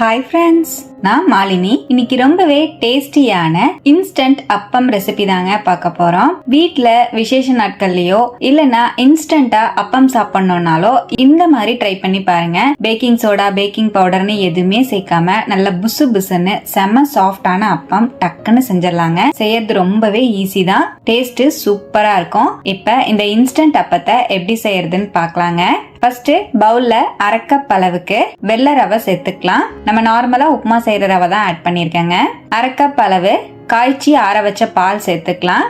Hi friends நான் மாலினி. இன்னைக்கு ரொம்பவே டேஸ்டியான இன்ஸ்டன்ட் அப்பம் ரெசிபி தாங்க பார்க்க போறோம். வீட்டில் விசேஷ நாட்கள்லயோ இல்லனா இன்ஸ்டன்டா அப்பம் சாப்பிடணும்னாலோ இந்த மாதிரி ட்ரை பண்ணி பாருங்க. பேக்கிங் சோடா பேக்கிங் பவுடர்னு எதுவுமே சேர்க்காம நல்ல புசு புசுன்னு செம சாஃப்டான அப்பம் டக்குன்னு செஞ்சிடலாங்க. செய்யறது ரொம்பவே ஈஸி தான். டேஸ்ட் சூப்பரா இருக்கும். இப்ப இந்த இன்ஸ்டன்ட் அப்பத்தை எப்படி செய்யறதுன்னு பார்க்கலாங்க. ஃபர்ஸ்ட் பவுல்ல அரைக்கப் அளவுக்கு வெள்ளை ரவை சேர்த்துக்கலாம். நம்ம நார்மலா உப்புமா செய்யற ரவை தான் ஆட் பண்ணியிருக்கேங்க. அரைக்கப் அளவு காய்ச்சி ஆற வச்ச பால் சேர்த்துக்கலாம்.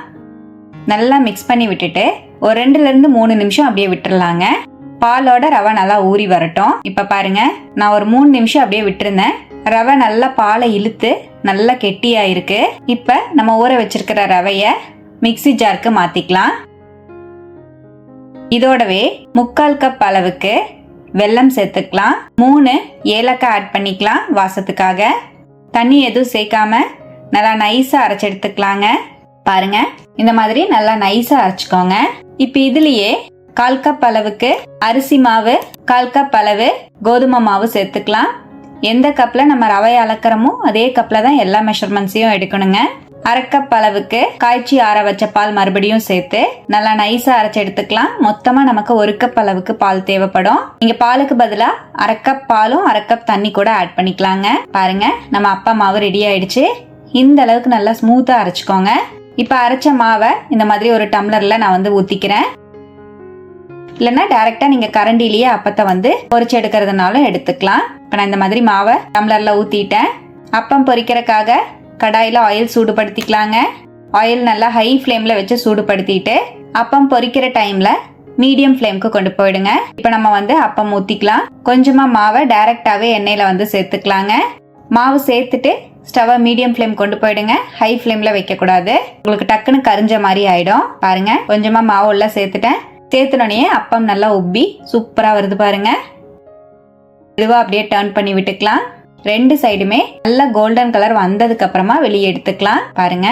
நல்லா மிக்ஸ் பண்ணி விட்டுட்டு ஒரு ரெண்டுல இருந்து மூணு நிமிஷம் அப்படியே விட்டுறலாங்க. பாலோட ரவை நல்லா ஊறி வரட்டும். இப்ப பாருங்க நான் ஒரு மூணு நிமிஷம் அப்படியே விட்டுருந்தேன். ரவை நல்லா பாலை இழுத்து நல்லா கெட்டியாயிருக்கு. இப்ப நம்ம ஊற வச்சிருக்கிற ரவைய மிக்ஸி ஜாருக்கு மாத்திக்கலாம். இதோடவே முக்கால் கப் அளவுக்கு வெல்லம் சேர்த்துக்கலாம். மூணு ஏலக்காய் ஆட் பண்ணிக்கலாம் வாசத்துக்காக. தண்ணி எதுவும் சேர்க்காம நல்லா நைஸாக அரைச்சி எடுத்துக்கலாங்க. பாருங்க இந்த மாதிரி நல்லா நைஸாக அரைச்சிக்கோங்க. இப்போ இதுலயே கால் கப் அளவுக்கு அரிசி மாவு கால் கப் அளவு கோதுமை மாவு சேர்த்துக்கலாம். எந்த கப்பில் நம்ம ரவை அளக்கிறோமோ அதே கப்பில் தான் எல்லா மெஷர்மெண்ட்ஸையும் எடுக்கணுங்க. அரைக்கப்பளவுக்கு அளவுக்கு காய்ச்சி ஆற வச்ச பால் மறுபடியும் சேர்த்து நல்லா நைஸா அரைச்சு எடுத்துக்கலாம். மொத்தமா நமக்கு ஒரு கப் அளவுக்கு பால் தேவைப்படும். நீங்க பாலுக்கு பதிலா அரை கப் பாலும் அரை கப் தண்ணி கூட ஆட் பண்ணிக்கலாங்க. பாருங்க நம்ம அப்பா மாவு ரெடி ஆயிடுச்சு. இந்த அளவுக்கு நல்லா ஸ்மூத்தா அரைச்சுக்கோங்க. இப்ப அரைச்ச மாவை இந்த மாதிரி ஒரு டம்ளர்ல நான் வந்து ஊத்திக்கிறேன். இல்லைன்னா டைரக்டா நீங்க கரண்டிலேயே அப்பத்தை வந்து பொறிச்சு எடுக்கிறதுனாலும் எடுத்துக்கலாம். இப்ப நான் இந்த மாதிரி மாவை டம்ளர்ல ஊத்திட்டேன். அப்பம் பொரிக்கிறதுக்காக கடாயில் ஆயில் சூடுபடுத்திக்கலாங்க. ஆயில் நல்லா ஹை ஃப்ளேமில் வச்சு சூடுபடுத்திட்டு அப்பம் பொரிக்கிற டைமில் மீடியம் ஃப்ளேம்க்கு கொண்டு போயிடுங்க. இப்போ நம்ம வந்து அப்பம் ஊற்றிக்கலாம் கொஞ்சமாக மாவை டைரெக்டாகவே எண்ணெயில் வந்து சேர்த்துக்கலாங்க. மாவு சேர்த்துட்டு ஸ்டவ்வை மீடியம் ஃப்ளேம் கொண்டு போயிடுங்க. ஹை ஃப்ளேமில் வைக்கக்கூடாது. உங்களுக்கு டக்குன்னு கரிஞ்ச மாதிரி ஆயிடும். பாருங்க கொஞ்சமாக மாவு உள்ள சேர்த்துட்டேன். சேர்த்துனோடனே அப்பம் நல்லா உப்பி சூப்பராக வருது பாருங்க. இதுவாக அப்படியே டர்ன் பண்ணி விட்டுக்கலாம். ரெண்டு சைடுமே நல்ல கோல்டன் கலர் வந்ததுக்கு அப்புறமா வெளியே எடுத்துக்கலாம். பாருங்க.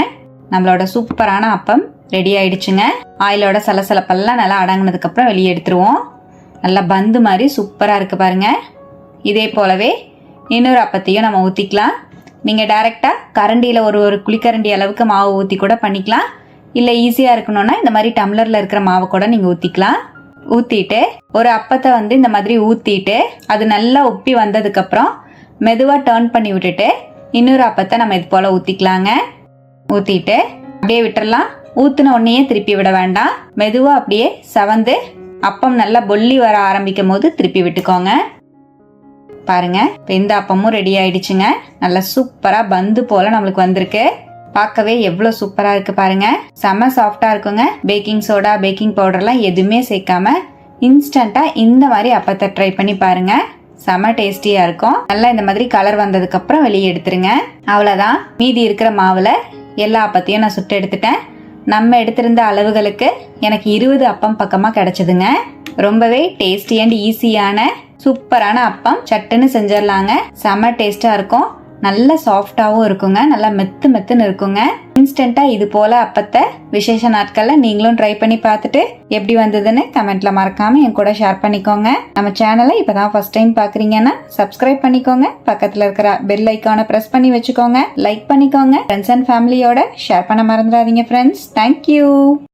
நம்மளோட சூப்பரான அப்பம் ரெடி ஆயிடுச்சுங்க. ஆயிலோட சலசலப்பெல்லாம் நல்லா அடங்கினதுக்கு அப்புறம் வெளியே எடுத்துருவோம். நல்லா பந்து மாதிரி சூப்பராக இருக்கு பாருங்க. இதே போலவே இன்னொரு அப்பத்தையும் நம்ம ஊற்றிக்கலாம் நீங்கள் டைரெக்டாக கரண்டியில் ஒரு ஒரு குழிக்கரண்டி அளவுக்கு மாவு ஊற்றி கூட பண்ணிக்கலாம். இல்லை ஈஸியாக இருக்கணும்னா இந்த மாதிரி டம்ளரில் இருக்கிற மாவை கூட நீங்கள் ஊற்றிக்கலாம் ஊற்றிட்டு ஒரு அப்பத்தை வந்து இந்த மாதிரி ஊற்றிட்டு அது நல்லா உப்பி வந்ததுக்கப்புறம் மெதுவாக டேர்ன் பண்ணி விட்டுட்டு இன்னொரு அப்பத்தை நம்ம இது போல் ஊற்றிக்கலாங்க ஊற்றிட்டு அப்படியே விட்டுறலாம். ஊற்றின உடனேயே திருப்பி விட வேண்டாம். மெதுவாக அப்படியே சவந்து அப்பம் நல்லா பொல்லி வர ஆரம்பிக்கும் போது திருப்பி விட்டுக்கோங்க. பாருங்க இப்போ இந்த அப்பமும் ரெடி ஆயிடுச்சுங்க. நல்லா சூப்பராக பந்து போல் நம்மளுக்கு வந்திருக்கு. பார்க்கவே எவ்வளோ சூப்பராக இருக்குது பாருங்க. செம சாஃப்டாக இருக்குங்க. பேக்கிங் சோடா பேக்கிங் பவுடர்லாம் எதுவுமே சேர்க்காம இன்ஸ்டண்ட்டாக இந்த மாதிரி அப்பத்தை ட்ரை பண்ணி பாருங்கள் செம டேஸ்டியாக இருக்கும். நல்லா இந்த மாதிரி கலர் வந்ததுக்கப்புறம் வெளியே எடுத்துருங்க. அவ்வளோதான் மீதி இருக்கிற மாவில் எல்லா அப்பத்தையும் நான் சுட்டு எடுத்துட்டேன். நம்ம எடுத்திருந்த அளவுகளுக்கு எனக்கு இருபது அப்பம் பக்கமாக கிடச்சிதுங்க. ரொம்பவே டேஸ்டி அண்ட் ஈஸியான சூப்பரான அப்பம். சட்டுன்னு செஞ்சிடலாங்க. செம டேஸ்ட்டாக இருக்கும். நல்ல சாஃப்டாகவும் இருக்குங்க. நல்லா மெத்து மெத்துன்னு இருக்குங்க. இன்ஸ்டண்ட்டாக இது போல் அப்பத்தை விசேஷ நாட்களில் நீங்களும் ட்ரை பண்ணி பார்த்துட்டு எப்படி வந்ததுன்னு கமெண்ட்ல மறக்காமல் என் கூட ஷேர் பண்ணிக்கோங்க. நம்ம சேனலை இப்போ தான் ஃபர்ஸ்ட் டைம் பார்க்குறீங்கன்னா சப்ஸ்கிரைப் பண்ணிக்கோங்க. பக்கத்தில் இருக்கிற பெல் ஐக்கானை ப்ரெஸ் பண்ணி வச்சுக்கோங்க. லைக் பண்ணிக்கோங்க. ஃப்ரெண்ட்ஸ் அண்ட் ஃபேமிலியோட ஷேர் பண்ண மறந்துடாதீங்க ஃப்ரெண்ட்ஸ் தேங்க்யூ